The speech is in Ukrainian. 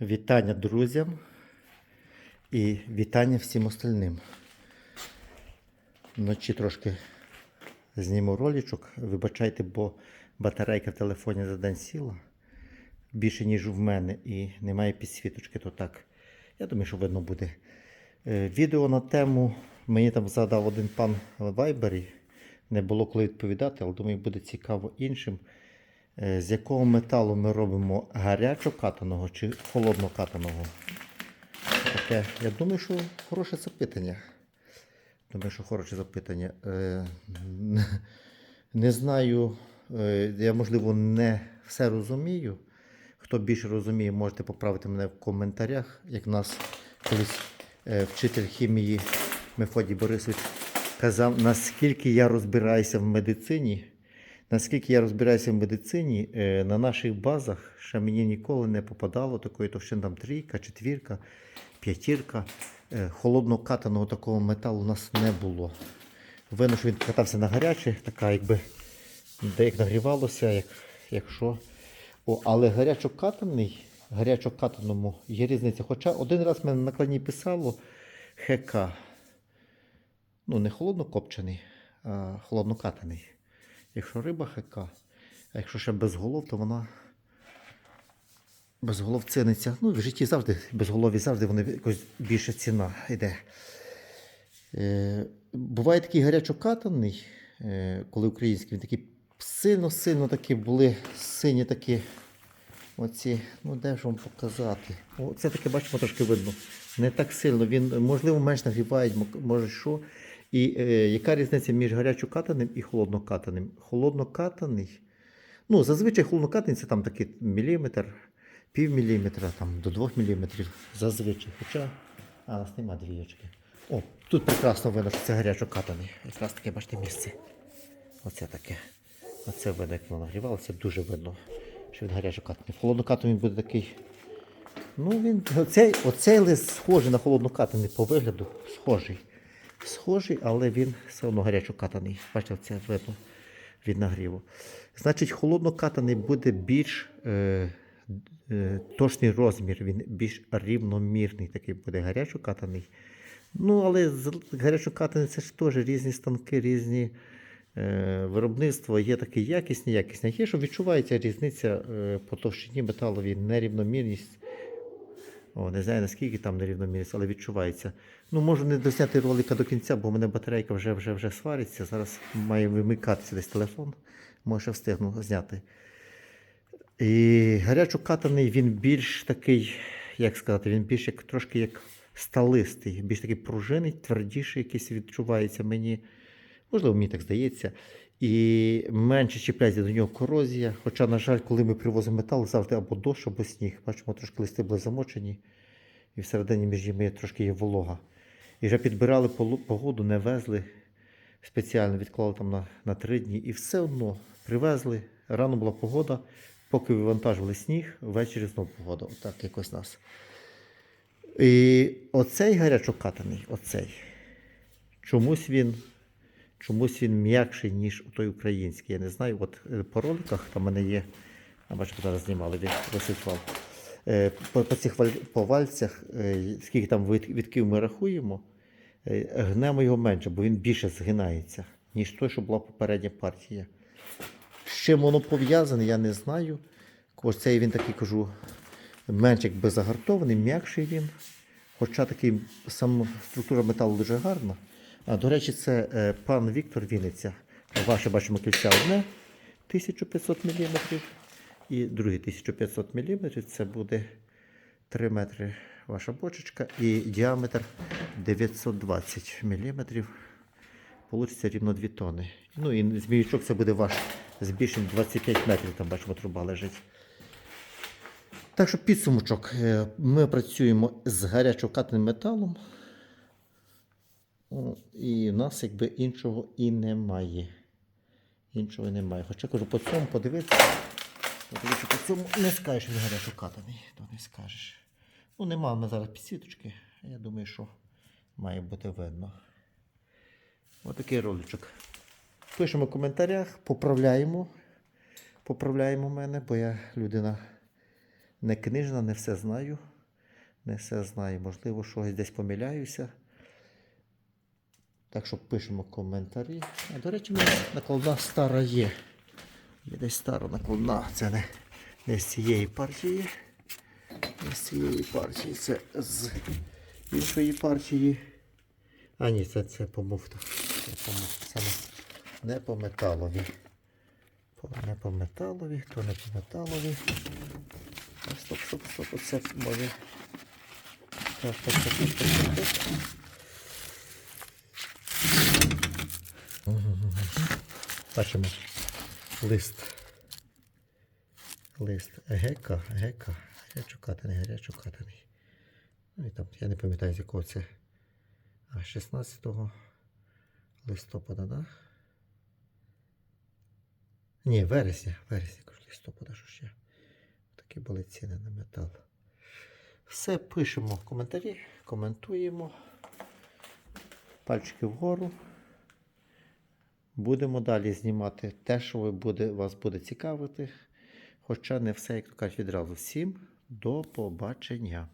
Вітання друзям і вітання всім остальним. Вночі трошки зніму ролічок. Вибачайте, бо батарейка в телефоні за день сіла більше, ніж в мене, і немає підсвіточки, то так. Я думаю, що видно буде. Е, Відео на тему мені там задав один пан Вайбері. Не було коли відповідати, але думаю, буде цікаво іншим. Е, З якого металу ми робимо гарячо катаного чи холодно катаного? Таке, я думаю, що хороше запитання. Думаю, що хороше запитання. Е, Не знаю, е, я можливо не все розумію. Хто більше розуміє, можете поправити мене в коментарях. Як нас колись вчитель хімії Мефодій Борисович казав, наскільки я розбираюся в медицині. Наскільки я розбираюся в медицині, е, на наших базах ще мені ніколи не попадало такої товщини там трійка, четвірка, п'ятірка. Е, Холодно катаного такого металу у нас не було. Видно, що він катався на гаряче, така якби де як нагрівалося, як, якщо. О, але гарячокатаний, гарячокатаному є різниця. Хоча один раз мене на клані писало ХК. Ну, не холоднокопчений, а холоднокатаний. Якщо риба ХК, а якщо ще без голов, то вона без голов ціниться. Ну, в житті завжди, без голові завжди вони якось більша ціна йде. Е, буває такий гарячокатаний, е, коли український, він такий сильно-сильно такі були сині такі. Оці, ну де ж вам показати? О, це таке, бачимо, трошки видно. Не так сильно. Він, можливо, менш нагрівають, може що. І е, яка різниця між гарячокатаним і холоднокатаним? Холоднокатаний. Ну, зазвичай холоднокатаний це там такий міліметр, пів міліметра, там, до двох міліметрів. Зазвичай. Хоча. А, нас нема двієчки. О, тут прекрасно видно, що це гарячокатаний. Якраз таке, бачите, місце. Оце таке. Оце видно, як воно нагрівалося, дуже видно, що він гарячокатаний. В холоднокатаному він буде такий. Ну, він. Оцей, оцей лист схожий на холоднокатаний по вигляду. Схожий. Схожий, але він все одно гарячокатаний. Бачите, це видно від нагріву. Значить, холоднокатаний буде більш е, е, точний розмір, він більш рівномірний, такий буде гарячокатаний. Ну, але з- гарячокатаний це ж теж різні станки, різні е, виробництва. Є такі якісні, якісні. Є, що відчувається різниця е, по товщині металовій, нерівномірність. О, не знаю наскільки там нерівномірність, але відчувається. Ну, можу не досняти ролика до кінця, бо у мене батарейка вже вже, вже свариться. Зараз має вимикатися десь телефон. Може, встигну зняти. І гарячокатаний він більш такий, як сказати, він більш як трошки як сталистий, більш такий пружинний, твердіший якийсь відчувається мені. Можливо, мені так здається. І менше чіпляється до нього корозія. Хоча, на жаль, коли ми привозимо метал, завжди або дощ, або сніг. Бачимо, трошки листи були замочені, і всередині між ними трошки є волога. І вже підбирали погоду, не везли спеціально, відклали там на, на три дні. І все одно привезли. Рано була погода, поки вивантажували сніг, ввечері знову погода. Отак якось нас. І оцей гарячокатаний, оцей. Чомусь він, чомусь він м'якший, ніж той український. Я не знаю. От е, по роликах там мене є. А бачите, зараз знімали, висвітлав. Е, По, по цих по вальцях, е, скільки там відків ми рахуємо, гнемо його менше, бо він більше згинається, ніж той, що була попередня партія. З чим воно пов'язане, я не знаю. Ось цей він такий кажу, менш якби загартований, м'якший він. Хоча такий сам структура металу дуже гарна. А, до речі, це е, пан Віктор Вінниця. Ваше бачимо кільця одне 1500 мм і друге 1500 мм. Це буде 3 метри ваша бочечка і діаметр 920 мм. Получиться рівно 2 тони. Ну і зміючок це буде ваш збільшений 25 метрів, там бачимо, труба лежить. Так що підсумочок. Е, Ми працюємо з гарячокатним металом. І в нас якби іншого і немає. Іншого немає. Хоча кажу, по цьому подивитися. Подивитися, по цьому не скажеш, що він гарячокатаний, то не скажеш. Ну, нема в мене зараз підсвіточки. Я думаю, що має бути видно. Отакий роличок. Пишемо в коментарях, поправляємо. Поправляємо мене, бо я людина не книжна, не все знаю. Не все знаю. Можливо, щось десь помиляюся. Так що пишемо коментарі. А, до речі, накладна стара є. Є десь стара накладна. Це не, не з цієї партії. Не з цієї партії. Це з іншої партії. А ні, це, це по муфтах. Це. Це не, не по металові. Не по металові, то не по металові. Стоп, стоп, стоп, оце може. Так, так, так, так, так, так, так. Бачимо лист. Лист ГК, ГК, гарячокатаний, гарячокатаний. Ну і я не пам'ятаю, з якого це. А 16 листопада, да? Ні, вересня, вересня, кажу, листопада, що ще. Такі були ціни на метал. Все пишемо в коментарі, коментуємо. Пальчики вгору. Будемо далі знімати те, що ви буде, вас буде цікавити. Хоча не все, як то кажуть, відразу. Всім до побачення.